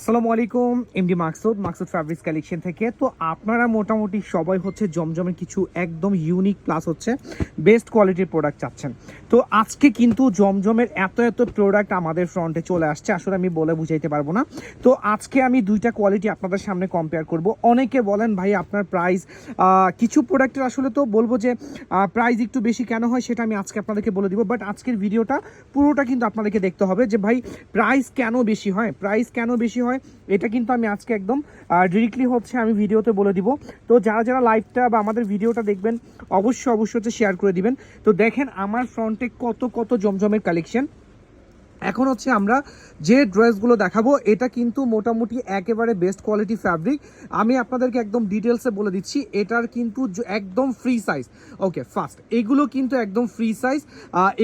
আসসালামু আলাইকুম MD Maksud Maksud fabrics collection থেকে। তো আপনারা মোটামুটি সবাই হচ্ছে জমজমের কিছু একদম ইউনিক প্লাস হচ্ছে বেস্ট কোয়ালিটির প্রোডাক্ট চাচ্ছেন। তো আজকে কিন্তু জমজমের এত এত প্রোডাক্ট আমাদের ফ্রন্টে চলে আসছে, আসলে আমি বলে বুঝাইতে পারব না। তো আজকে আমি দুইটা কোয়ালিটি আপনাদের সামনে কম্পেয়ার করব। অনেকে বলেন, ভাই, আপনার প্রাইস কিছু প্রোডাক্টের আসলে তো বলব যে প্রাইস একটু বেশি কেন হয় সেটা আমি আজকে আপনাদেরকে বলে দিব। বাট আজকের ভিডিওটা পুরোটা কিন্তু আপনাদেরকে দেখতে হবে যে, ভাই প্রাইস কেন বেশি হয়? প্রাইস কেন বেশি হয়? এটা কিন্তু আমি আজকে একদম ডিরেক্টলি হচ্ছে আমি ভিডিওতে বলে দিব। তো যারা যারা লাইভটা বা আমাদের ভিডিওটা দেখবেন, অবশ্যই অবশ্যই হচ্ছে শেয়ার করে দিবেন। তো দেখেন আমার ফ্রন্টে কত কত জমজমের কালেকশন এখন হচ্ছে আমরা যে ড্রেসগুলো দেখাবো, এটা কিন্তু মোটামুটি একেবারে বেস্ট কোয়ালিটি ফ্যাব্রিক আমি আপনাদেরকে একদম ডিটেলসে বলে দিচ্ছি, এটার কিন্তু একদম ফ্রি সাইজ ওকে ফার্স্ট এগুলো কিন্তু একদম ফ্রি সাইজ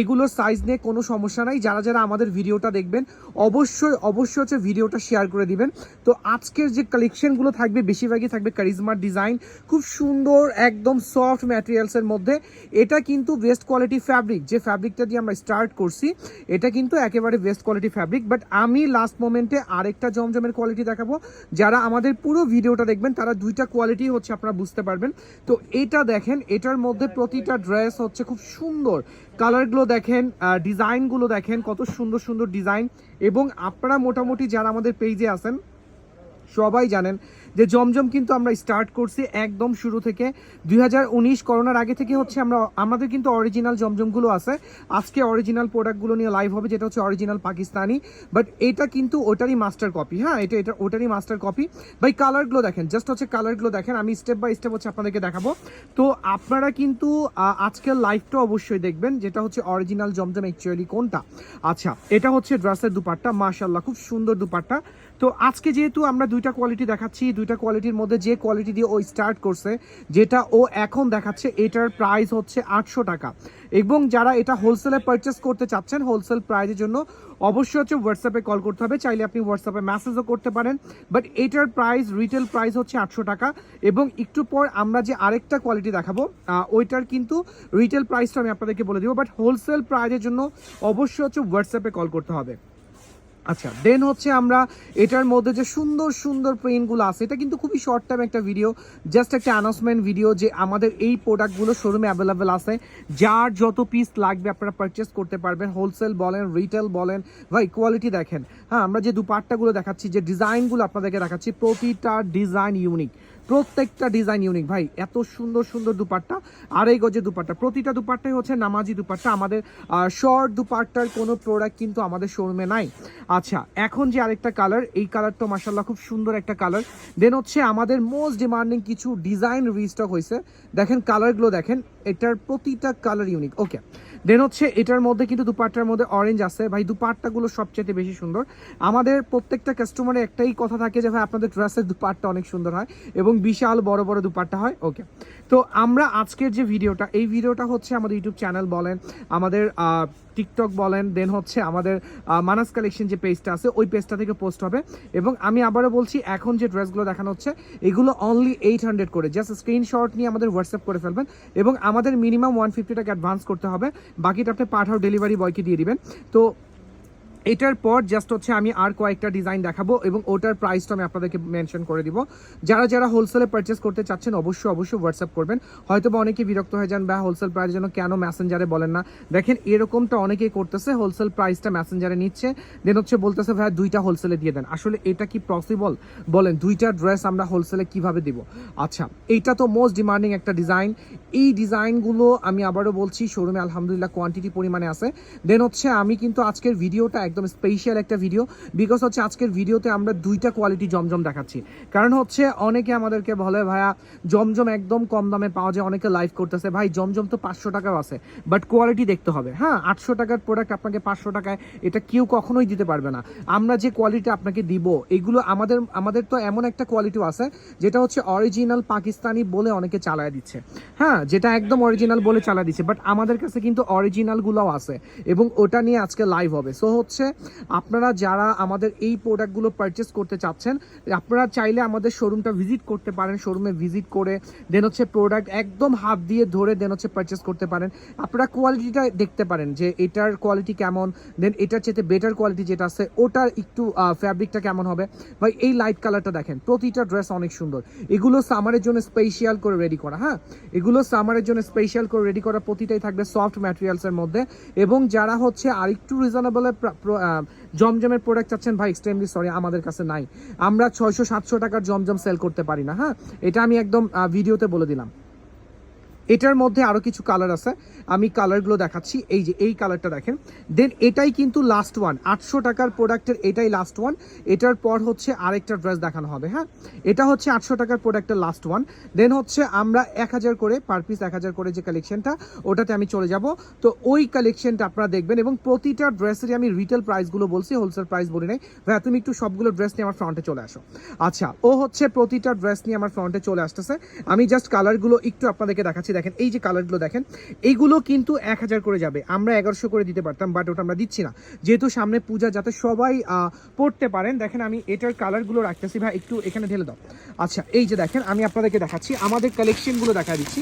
এগুলোর সাইজ নিয়ে কোনো সমস্যা নাই। যারা যারা আমাদের ভিডিওটা দেখবেন, অবশ্যই অবশ্যই হচ্ছে ভিডিওটা শেয়ার করে দিবেন। তো আজকের যে কালেকশনগুলো থাকবে, বেশিরভাগই থাকবে কারিজমার ডিজাইন খুব সুন্দর, একদম সফট ম্যাটেরিয়ালসের মধ্যে। এটা কিন্তু বেস্ট কোয়ালিটি ফ্যাব্রিক যে ফ্যাব্রিকটা দিয়ে আমরা স্টার্ট করছি, এটা কিন্তু একেবারে বেস্ট কোয়ালিটি ফ্যাব্রিক বাট আমি লাস্ট মোমেন্টে আরেকটা জমজমের কোয়ালিটি দেখাবো। যারা আমাদের পুরো ভিডিওটা দেখবেন, তারা দুইটা কোয়ালিটি হচ্ছে আপনারা বুঝতে পারবেন। তো এটা দেখেন, এটার মধ্যে প্রতিটা ড্রেস হচ্ছে খুব সুন্দর। কালারগুলো দেখেন ডিজাইনগুলো দেখেন, কত সুন্দর সুন্দর ডিজাইন এবং আপনারা মোটামুটি যারা আমাদের পেজে আছেন, সবাই জানেন যে জমজম কিন্তু আমরা স্টার্ট করছি একদম শুরু থেকে। দুই হাজার উনিশ করোনার আগে থেকে হচ্ছে আমরা, আমাদের কিন্তু অরিজিনাল জমজমগুলো আছে। আজকে অরিজিনাল প্রোডাক্টগুলো নিয়ে লাইভ হবে, যেটা হচ্ছে অরিজিনাল পাকিস্তানি। বাট এটা কিন্তু ওটারই মাস্টার কপি হ্যাঁ? এটা এটা, ওটারই মাস্টার কপি ভাই কালারগুলো দেখেন জাস্ট হচ্ছে কালারগুলো দেখেন, আমি স্টেপ বাই স্টেপ হচ্ছে আপনাদেরকে দেখাবো। তো আপনারা কিন্তু আজকের লাইভটা অবশ্যই দেখবেন, যেটা হচ্ছে অরিজিনাল জমজম অ্যাকচুয়ালি কোনটা। আচ্ছা এটা হচ্ছে ড্রেসের দুপাট্টা মাশাল্লাহ খুব সুন্দর দুপাট্টা। তো আজকে যেহেতু আমরা দুইটা কোয়ালিটি দেখাচ্ছি দুইটা কোয়ালিটির মধ্যে যে কোয়ালিটি দিয়ে ও স্টার্ট করছে, যেটা ও এখন দেখাচ্ছে, এটার প্রাইস হচ্ছে আটশো টাকা। এবং যারা এটা হোলসেলে পারচেস করতে চাচ্ছেন হোলসেল প্রাইজের জন্য অবশ্যই হচ্ছে হোয়াটসঅ্যাপে কল করতে হবে। চাইলে আপনি হোয়াটসঅ্যাপে মেসেজও করতে পারেন। বাট এটার প্রাইস রিটেল প্রাইস হচ্ছে আটশো টাকা। এবং একটু পর আমরা যে আরেকটা কোয়ালিটি দেখাবো ওইটার কিন্তু রিটেল প্রাইসটা আমি আপনাদেরকে বলে দিব। বাট হোলসেল প্রাইজের জন্য অবশ্যই হচ্ছে হোয়াটসঅ্যাপে কল করতে হবে। আচ্ছা দেন হচ্ছে আমরা এটার মধ্যে যে সুন্দর সুন্দর প্রিন্টগুলো আছে, এটা কিন্তু খুবই শর্ট টাইম একটা ভিডিও জাস্ট একটা অ্যানাউন্সমেন্ট ভিডিও যে আমাদের এই প্রোডাক্টগুলো শোরুমে অ্যাভেলেবেল আছে, যার যত পিস লাগবে আপনারা পারচেস করতে পারবেন হোলসেল বলেন রিটেল বলেন ভাই কোয়ালিটি দেখেন। হ্যাঁ আমরা যে দুপাট্টাগুলো দেখাচ্ছি, যে ডিজাইনগুলো আপনাদেরকে দেখাচ্ছি, প্রতিটা ডিজাইন ইউনিক প্রত্যেকটা ডিজাইন ইউনিক ভাই, এত সুন্দর সুন্দর দুপাট্টা আর এই গজে দুপাট্টা। প্রতিটা দুপাট্টাই হচ্ছে নামাজি দুপাট্টা। আমাদের শর্ট দুপাট্টার কোনো প্রোডাক্ট কিন্তু আমাদের শোরুমে নাই। আচ্ছা এখন যে আরেকটা কালার এই কালার তো মাসাল্লাহ খুব সুন্দর একটা কালার দেন হচ্ছে আমাদের মোস্ট ডিমান্ডিং কিছু ডিজাইন রিস্টক হয়েছে দেখেন কালারগুলো দেখেন। এটার প্রতিটা কালার ইউনিক ওকে দেন হচ্ছে এটার মধ্যে কিন্তু দুপাট্টার মধ্যে অরেঞ্জ আছে। ভাই, দুপাট্টাগুলো সবচেয়ে বেশি সুন্দর। আমাদের প্রত্যেকটা কাস্টমারের একটাই কথা থাকে যে, ভাই, আপনাদের ড্রেসের দুপাট্টা অনেক সুন্দর হয় এবং বিশাল বড় বড় দুপাট্টা হয়। ওকে তো আমরা আজকের যে ভিডিওটা এই ভিডিওটা হচ্ছে আমাদের ইউটিউব চ্যানেল বলেন, আমাদের টিকটক বলেন দেন হচ্ছে আমাদের মানাস কালেকশন যে পেজটা আছে, ওই পেজটা থেকে পোস্ট হবে। এবং আমি আবারও বলছি, এখন যে ড্রেসগুলো দেখানো হচ্ছে, এগুলো অনলি এইট হান্ড্রেড করে। জাস্ট স্ক্রিনশট নিয়ে আমাদের হোয়াটসঅ্যাপ করে ফেলবেন এবং আমাদের মিনিমাম ওয়ান ফিফটি টাকা অ্যাডভান্স করতে হবে। বাকিটা আপনি পাঠাও ডেলিভারি বয়কে দিয়ে দিবেন। তো এটার পর জাস্ট হচ্ছে আমি আর কয়েকটা ডিজাইন দেখাবো এবং ওটার প্রাইসটা আমি আপনাদেরকে মেনশন করে দিব। যারা যারা হোলসেলে পারচেস করতে চাচ্ছেন, অবশ্যই অবশ্যই হোয়াটসঅ্যাপ করবেন। হয়তো বা অনেকে বিরক্ত হয়ে যান বা হোলসেল প্রাইস জন্য কেন মেসেঞ্জারে বলেন না? দেখেন, এরকমটা অনেকেই করতেছে হোলসেল প্রাইসটা মেসেঞ্জারে নিচ্ছে। দেন হচ্ছে বলতেছে ভাই দুইটা হোলসেলে দিয়ে দেন। আসলে এটা কি পসিবল বলেন, দুইটা ড্রেস আমরা হোলসেলে কীভাবে দিব? আচ্ছা এইটা তো মোস্ট ডিমান্ডিং একটা ডিজাইন এই ডিজাইনগুলো আমি আবারও বলছি শোরুমে আলহামদুলিল্লাহ কোয়ান্টিটি পরিমাণে আছে। দেন হচ্ছে আমি কিন্তু আজকের ভিডিওটা একদম স্পেশাল একটা ভিডিও বিকজ হচ্ছে আজকের ভিডিওতে আমরা দুইটা কোয়ালিটি জমজম দেখাচ্ছি। কারণ হচ্ছে অনেকে আমাদেরকে বলে, ভাইয়া, জমজম একদম কম দামে পাওয়া যায়। অনেকে লাইভ করতেছে, ভাই, জমজম তো পাঁচশো টাকাও আছে বাট কোয়ালিটি দেখতে হবে। হ্যাঁ আটশো টাকার প্রোডাক্ট আপনাকে পাঁচশো টাকায়, এটা কেউ কখনোই দিতে পারবে না। আমরা যে কোয়ালিটি আপনাকে দিব, এগুলো আমাদের আমাদের তো এমন একটা কোয়ালিটিও আছে, যেটা হচ্ছে অরিজিনাল পাকিস্তানি বলে অনেকে চালায় দিচ্ছে। হ্যাঁ যেটা একদম অরিজিনাল বলে চালা দিচ্ছে বাট আমাদের কাছে কিন্তু অরিজিনালগুলোও আছে, এবং ওটা নিয়ে আজকে লাইভ হবে। সো হচ্ছে হচ্ছে, আপনারা যারা আমাদের এই প্রোডাক্টগুলো পারচেস করতে চাচ্ছেন, আপনারা চাইলে আমাদের শোরুমটা ভিজিট করতে পারেন শোরুমে ভিজিট করে দেন হচ্ছে প্রোডাক্ট একদম হাত দিয়ে ধরে দেন হচ্ছে পারচেস করতে পারেন। আপনারা কোয়ালিটিটা দেখতে পারেন যে এটার কোয়ালিটি কেমন দেন এটার চেয়ে বেটার কোয়ালিটি যেটা আছে, ওটার একটু ফ্যাব্রিকটা কেমন হবে। ভাই, এই লাইট কালারটা দেখেন, প্রতিটা ড্রেস অনেক সুন্দর। এগুলো সামারের জন্য স্পেশিয়াল করে রেডি করা হ্যাঁ? এগুলো সামারের জন্য স্পেশাল করে রেডি করা প্রতিটাই থাকবে সফট ম্যাটেরিয়ালসের মধ্যে। এবং যারা হচ্ছে আরেকটু রিজনেবলের জমজমের প্রোডাক্ট চাচ্ছেন ভাই এক্সট্রিমলি সরি আমাদের কাছে নাই। আমরা ছয়শো সাতশো টাকার জমজম সেল করতে পারি না হ্যাঁ? এটা আমি একদম ভিডিওতে বলে দিলাম। এটার মধ্যে আরও কিছু কালার আছে। আমি কালারগুলো দেখাচ্ছি। এই যে, এই কালারটা দেখেন। দেন এটাই কিন্তু লাস্ট ওয়ান আটশো টাকার প্রোডাক্টের এটাই লাস্ট ওয়ান এটার পর হচ্ছে আরেকটা ড্রেস দেখানো হবে হ্যাঁ? এটা হচ্ছে আটশো টাকার প্রোডাক্টের লাস্ট ওয়ান দেন হচ্ছে আমরা এক হাজার করে পার পিস এক হাজার করে যে কালেকশনটা ওটাতে আমি চলে যাব। তো ওই কালেকশনটা আপনারা দেখবেন এবং প্রতিটা ড্রেসেরই আমি রিটেল প্রাইসগুলো বলছি হোলসেল প্রাইস বলি নাই। ভাইয়া, তুমি একটু সবগুলো ড্রেস নিয়ে আমার ফ্রন্টে চলে আসো। আচ্ছা ও হচ্ছে প্রতিটা ড্রেস নিয়ে আমার ফ্রন্টে চলে আসতেছে। আমি জাস্ট কালারগুলো একটু আপনাদেরকে দেখাচ্ছি। দেখেন, এই যে কালারগুলো দেখেন, এইগুলো কিন্তু এক হাজার করে যাবে। আমরা এগারোশো করে দিতে পারতাম বাট ওটা আমরা দিচ্ছি না। যেহেতু সামনে পূজা, যাতে সবাই পড়তে পারেন, দেখেন আমি এটার কালারগুলো রাখতেছি। ভাই, একটু এখানে ঢেলে দাও। আচ্ছা এই যে দেখেন, আমি আপনাদেরকে দেখাচ্ছি, আমাদের কালেকশনগুলো দেখা দিচ্ছি।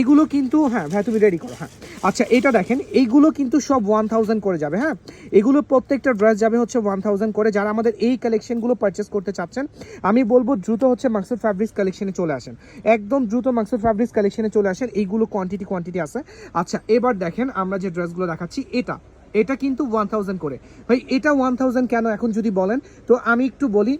এগুলো কিন্তু হ্যাঁ ভাই, তুমি রেডি করো হ্যাঁ। আচ্ছা এটা দেখেন, এইগুলো কিন্তু সব ওয়ান থাউজেন্ড করে যাবে হ্যাঁ। এগুলো প্রত্যেকটা ড্রেস যাবে হচ্ছে ওয়ান থাউজেন্ড করে। যারা আমাদের এই কালেকশনগুলো পারচেস করতে চাচ্ছেন, আমি বলব দ্রুত হচ্ছে মাকসুদ ফ্যাব্রিক্স কালেকশনে চলে আসেন। একদম দ্রুত মাকসুদ ফ্যাব্রিক্স কালেকশনে চলে আসেন। এইগুলো কোয়ান্টিটি কোয়ান্টিটি আছে। আচ্ছা এবার দেখেন আমরা যে ড্রেসগুলো দেখাচ্ছি, এটা। এটা কিন্তু ওয়ান করে। ভাই, এটা ওয়ান কেন এখন যদি বলেন? তো আমি একটু বলি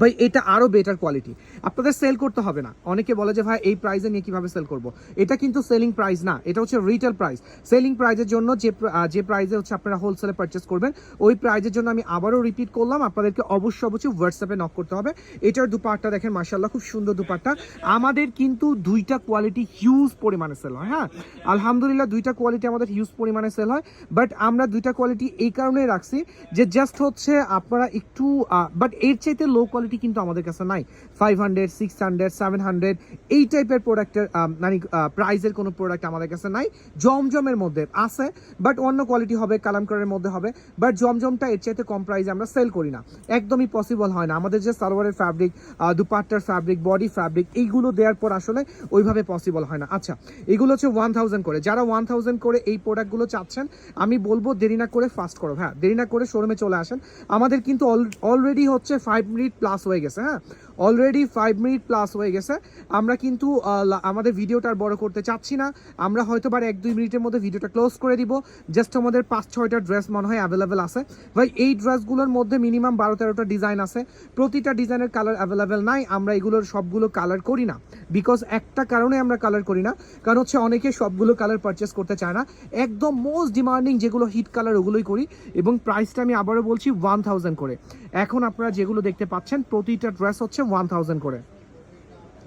ভাই, এটা আরও বেটার কোয়ালিটি আপনাদের সেল করতে হবে না। অনেকে বলে যে, ভাই, এই প্রাইসে নিয়ে কীভাবে সেল করব? এটা কিন্তু সেলিং প্রাইস না। এটা হচ্ছে রিটেল প্রাইস সেলিং প্রাইসের জন্য যে যে প্রাইসে হচ্ছে আপনারা হোলসেলে পারচেস করবেন, ওই প্রাইসের জন্য আমি আবারও রিপিট করলাম। আপনাদেরকে অবশ্যই অবশ্যই হোয়াটসঅ্যাপে নক করতে হবে। এটার দুপাটটা দেখেন মার্শাল্লাহ খুব সুন্দর দুপাটটা। আমাদের কিন্তু দুইটা কোয়ালিটি হিউজ পরিমাণে সেল হয় হ্যাঁ? আলহামদুলিল্লাহ, দুইটা কোয়ালিটি আমাদের হিউজ পরিমাণে সেল হয়। বাট আমরা দুইটা কোয়ালিটি এই কারণেই রাখছি যে জাস্ট হচ্ছে আপনারা একটু বাট এর চাইতে লো কোয়ালিটি কিন্তু আমাদের কাছে নাই। Five hundred six hundred seven hundred এই টাইপের প্রোডাক্টের মানে প্রাইজের কোনো প্রোডাক্ট আমাদের কাছে নাই। জমজমের মধ্যে আছে বাট অন্য কোয়ালিটি হবে কালামকারের মধ্যে হবে বাট জমজমটা এর চাইতে কম প্রাইসে আমরা সেল করি না। একদমই পসিবল হয় না। আমাদের যে সালোয়ারের ফ্যাব্রিক দুপাট্টার ফ্যাব্রিক বডি ফ্যাব্রিক এইগুলো দেওয়ার পর আসলে ওইভাবে পসিবল হয় না। আচ্ছা এগুলো হচ্ছে ওয়ান থাউজেন্ড করে। যারা ওয়ান থাউজেন্ড করে এই প্রোডাক্টগুলো চাচ্ছেন, আমি বলব দেরি না করে ফাস্ট করো। হ্যাঁ দেরি না করে শোরুমে চলে আসেন। আমাদের কিন্তু অলরেডি হচ্ছে ফাইভ মিনিট প্লাস হয়ে গেছে হ্যাঁ? অলরেডি ফাইভ মিনিট প্লাস হয়ে গেছে। আমরা কিন্তু আমাদের ভিডিওটা আর বড় করতে চাচ্ছি না। আমরা হয়তো বার এক দুই মিনিটের মধ্যে ভিডিওটা ক্লোজ করে দিব। জাস্ট আমাদের পাঁচ, ছয়টা ড্রেস মনে হয় অ্যাভেলেবেল আছে। ভাই, এই ড্রেসগুলোর মধ্যে মিনিমাম বারো, তেরোটা ডিজাইন আছে। প্রতিটা ডিজাইনের কালার অ্যাভেলেবেল নাই। আমরা এগুলোর সবগুলো কালার করি না। বিকজ একটা কারণে আমরা কালার করি না। কারণ হচ্ছে অনেকে সবগুলো কালার পারচেস করতে চায় না। একদম মোস্ট ডিমান্ডিং যেগুলো হিট কালার ওগুলোই করি। এবং প্রাইসটা আমি আবারও বলছি ওয়ান করে। এখন আপনারা যেগুলো দেখতে পাচ্ছেন, প্রতিটা ড্রেস হচ্ছে ওয়ান করে।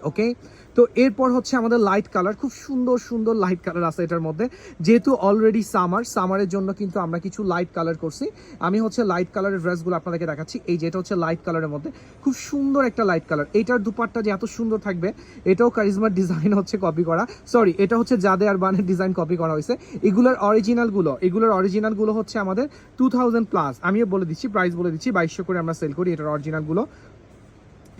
ওকে তো এরপর হচ্ছে আমাদের লাইট কালার খুব সুন্দর সুন্দর লাইট কালার আছে এটার মধ্যে। যেহেতু অলরেডি সামার সামারের জন্য কিন্তু আমরা কিছু লাইট কালার করছি। আমি হচ্ছে লাইট কালারের ড্রেসগুলো আপনাদেরকে দেখাচ্ছি। এই যেটা হচ্ছে লাইট কালারের মধ্যে। খুব সুন্দর একটা লাইট কালার এটার দুপাটটা যে এত সুন্দর থাকবে, এটাও কারিজমার ডিজাইন হচ্ছে কপি করা। সরি এটা হচ্ছে জাদে আর বানের ডিজাইন কপি করা হয়েছে। এগুলোর অরিজিনালগুলো এগুলোর অরিজিনালগুলো হচ্ছে আমাদের টু থাউজেন্ড প্লাস আমিও বলে দিচ্ছি প্রাইস বলে দিচ্ছি, বাইশশো করে আমরা সেল করি এটার অরিজিনালগুলো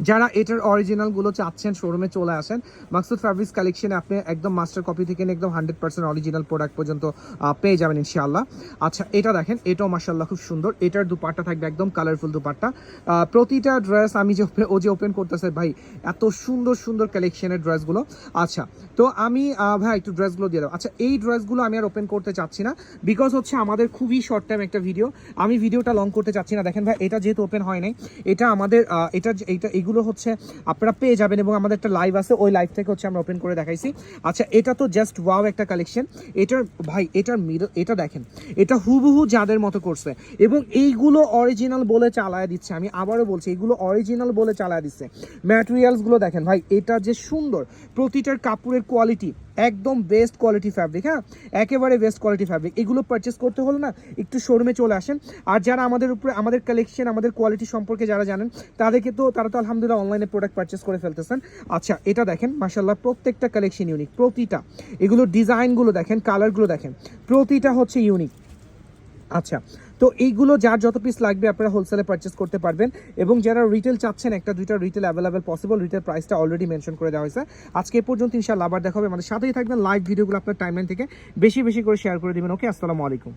যারা এটার অরিজিনালগুলো চাচ্ছেন শোরুমে চলে আসেন মাকসুদ ফ্যাব্রিক্স কালেকশনে আপনি একদম মাস্টার কপি থেকে একদম হান্ড্রেড পার্সেন্ট অরিজিনাল প্রোডাক্ট পর্যন্ত পেয়ে যাবেন ইনশাআল্লাহ। আচ্ছা এটা দেখেন, এটাও মাসাল্লাহ খুব সুন্দর। এটার দুপাট্টা থাকবে একদম কালারফুল দুপাট্টা। প্রতিটা ড্রেস আমি যে ও যে ওপেন করতেছে, ভাই, এত সুন্দর সুন্দর কালেকশনের ড্রেসগুলো আচ্ছা তো আমি ভাই, একটু ড্রেসগুলো দিয়ে দেবো আচ্ছা এই ড্রেসগুলো আমি আর ওপেন করতে চাচ্ছি না বিকজ হচ্ছে আমাদের খুবই শর্ট টাইম একটা ভিডিও আমি ভিডিওটা লং করতে চাচ্ছি না। দেখেন ভাই, এটা যেহেতু ওপেন হয় নাই, এটা আমাদের এটা এইটা এগুলো হচ্ছে আপনারা পেয়ে যাবেন এবং আমাদের একটা লাইভ আছে, ওই লাইভ থেকে হচ্ছে আমরা ওপেন করে দেখাইছি। আচ্ছা এটা তো জাস্ট ওয়াও একটা কালেকশন এটার, ভাই, এটার মিডল এটা দেখেন, এটা হুবহু যাদের মতো করছে। এবং এইগুলো অরিজিনাল বলে চালায় দিচ্ছে। আমি আবারও বলছি, এগুলো অরিজিনাল বলে চালায় দিচ্ছে। ম্যাটেরিয়ালসগুলো দেখেন, ভাই, এটা যে সুন্দর। প্রতিটার কাপড়ের কোয়ালিটি একদম বেস্ট কোয়ালিটি ফ্যাব্রিক হ্যাঁ? একেবারে বেস্ট কোয়ালিটি ফ্যাব্রিক এগুলো পারচেস করতে হলে না, একটু শোরুমে চলে আসেন। আর যারা আমাদের উপরে, আমাদের কালেকশন আমাদের কোয়ালিটি সম্পর্কে যারা জানেন, তাদেরকে তো, তারা তো আলহামদুলিল্লাহ অনলাইনে প্রোডাক্ট পারচেস করে ফেলতেছেন। আচ্ছা এটা দেখেন মাসাল্লাহ প্রত্যেকটা কালেকশন ইউনিক প্রতিটা এগুলো ডিজাইনগুলো দেখেন কালারগুলো দেখেন, প্রতিটা হচ্ছে ইউনিক আচ্ছা তো এইগুলো যার যত পিস লাগবে আপনারা হোলসেলে পারচেস করতে পারবেন এবং যারা রিটেল চাচ্ছেন, একটা, দুইটা রিটেল অ্যাভেলেবেল পসিবল রিটেল প্রাইসটা অলরেডি মেনশন করে দেওয়া হয়েছে। আজকে পর্যন্ত ইনশাআল্লাহ আবার দেখা হবে। আমাদের সাথেই থাকবেন লাইভ ভিডিওগুলো আপনার টাইমলাইন থেকে বেশি বেশি করে শেয়ার করে দিবেন। ওকে আসসালামু আলাইকুম।